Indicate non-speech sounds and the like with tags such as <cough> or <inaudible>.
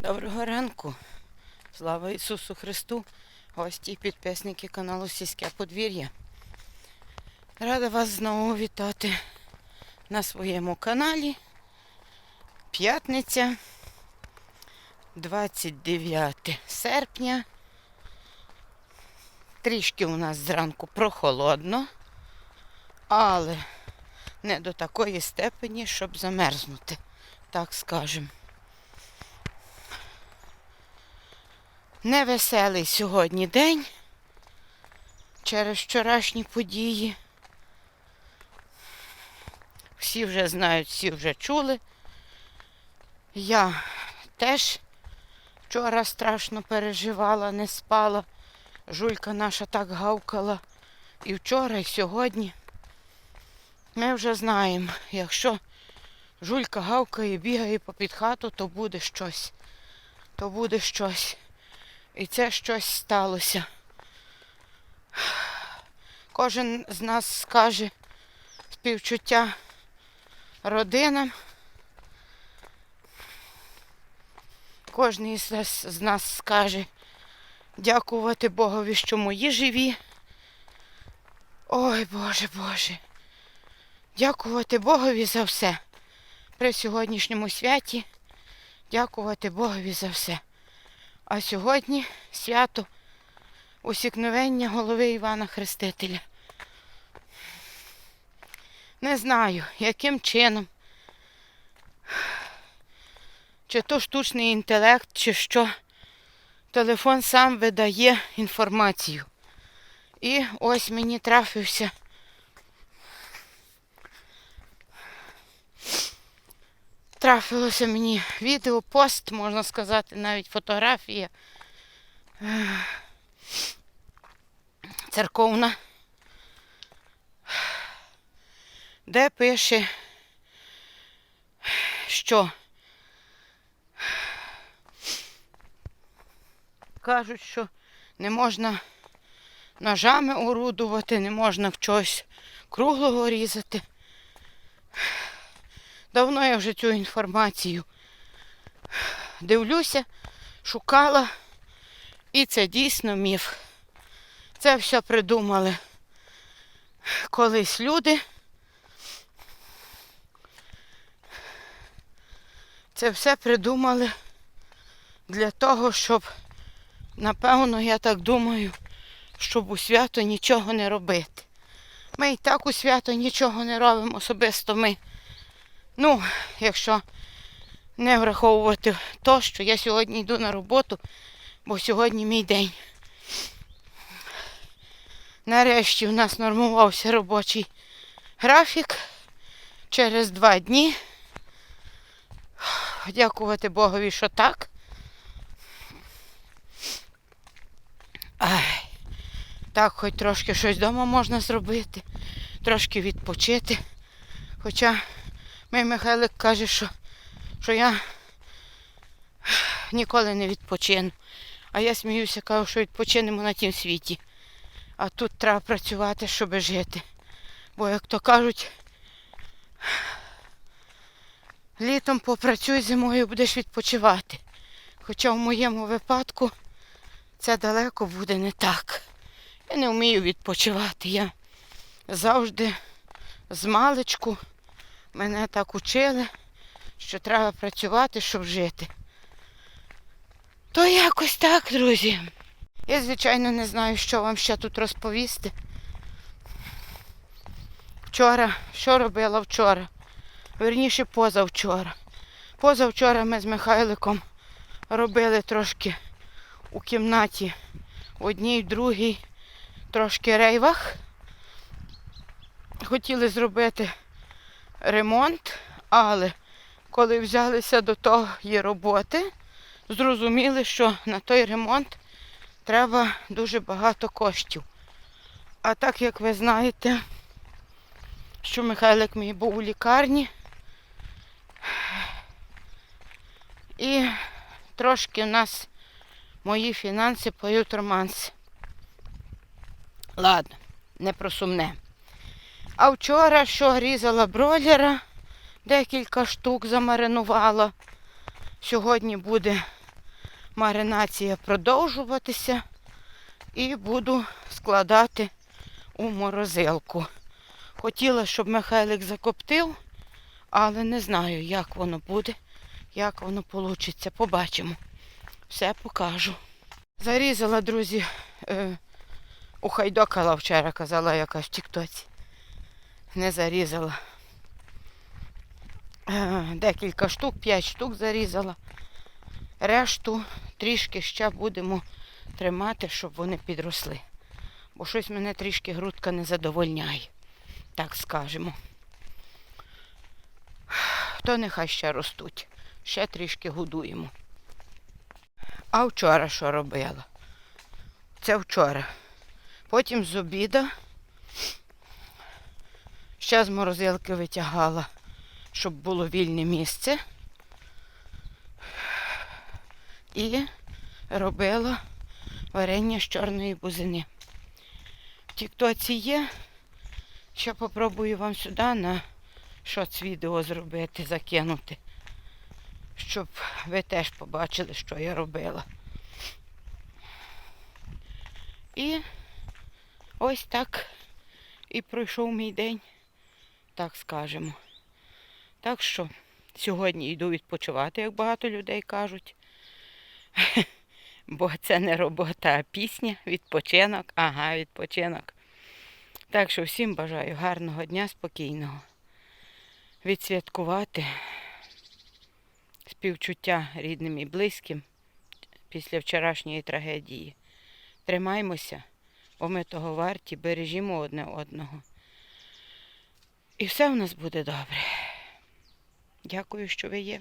Доброго ранку. Слава Ісусу Христу, гості і підписники каналу Сільське подвір'я. Рада вас знову вітати на своєму каналі. П'ятниця, 29 серпня. Трішки у нас зранку прохолодно, але не до такої степені, щоб замерзнути, так скажемо. Невеселий сьогодні день через вчорашні події. Всі вже знають, всі вже чули. Я теж вчора страшно переживала, не спала. Жулька наша так гавкала і вчора, і сьогодні. Ми вже знаємо, якщо жулька гавкає, бігає попід хату, то буде щось. То буде щось. І це щось сталося. Кожен з нас скаже співчуття родинам. Кожен з нас скаже дякувати Богові, що мої живі. Ой, Боже, Боже. Дякувати Богові за все. При сьогоднішньому святі дякувати Богові за все. А сьогодні свято усікновення голови Івана Хрестителя. Не знаю, яким чином. Чи то штучний інтелект, чи що. Телефон сам видає інформацію. І ось мені трафився. Трафилося мені відео, пост, можна сказати, навіть фотографія церковна, де пише, що кажуть, що не можна ножами орудувати, не можна в чогось круглого різати. Давно я вже цю інформацію дивлюся, шукала, і це дійсно міф. Це все придумали колись люди. Це все придумали для того, щоб, напевно, я так думаю, щоб у свято нічого не робити. Ми і так у свято нічого не робимо, особисто ми. Ну, якщо не враховувати то, що я сьогодні йду на роботу, бо сьогодні мій день. Нарешті в нас нормувався робочий графік через два дні. Дякувати Богові, що так. Ай, так, хоч трошки щось вдома можна зробити, трошки відпочити. Хоча Мій Михайлик каже, що, що я ніколи не відпочину. А я сміюся, кажу, що відпочинемо на тім світі. А тут треба працювати, щоб жити. Бо, як то кажуть, літом попрацюй зимою будеш відпочивати. Хоча в моєму випадку це далеко буде не так. Я не вмію відпочивати. Я завжди з маличку. Мене так учили, що треба працювати, щоб жити. То якось так, друзі. Я, звичайно, не знаю, що вам ще тут розповісти. Вчора, що робила вчора? Верніше позавчора. Позавчора ми з Михайликом робили трошки у кімнаті в одній, в другій, трошки рейвах. Хотіли зробити ремонт, але коли взялися до тої роботи, зрозуміли, що на той ремонт треба дуже багато коштів. А так як ви знаєте, що Михайлик мій був у лікарні, і трошки в нас мої фінанси поють романс. Ладно, не про сумне. А вчора що різала бройлера, декілька штук замаринувала. Сьогодні буде маринація продовжуватися і буду складати у морозилку. Хотіла, щоб Михайлик закоптив, але не знаю, як воно буде, як воно вийде. Побачимо. Все покажу. Зарізала, друзі, е, ухайдокала вчора, казала якась в Тіктоці. Не зарізала. Е, Декілька штук, п'ять штук зарізала. Решту трішки ще будемо тримати, щоб вони підросли. Бо щось мене трішки грудка не задовольняє, так скажемо. То нехай ще ростуть. Ще трішки годуємо. А вчора що робила? Це вчора. Потім з обіда ще з морозилки витягала, щоб було вільне місце. І робила варення з чорної бузини. В тіктоці є. Ще попробую вам сюди на шоц відео зробити, закинути, щоб ви теж побачили, що я робила. І ось так і пройшов мій день, так скажемо. Так що сьогодні йду відпочивати, як багато людей кажуть. <laughs> Бо це не робота, а пісня, відпочинок. Ага, відпочинок. Так що всім бажаю гарного дня, спокійного. Відсвяткувати співчуття рідним і близьким після вчорашньої трагедії. Тримаймося, бо ми того варті, бережімо одне одного. І все в нас буде добре. Дякую, що ви є.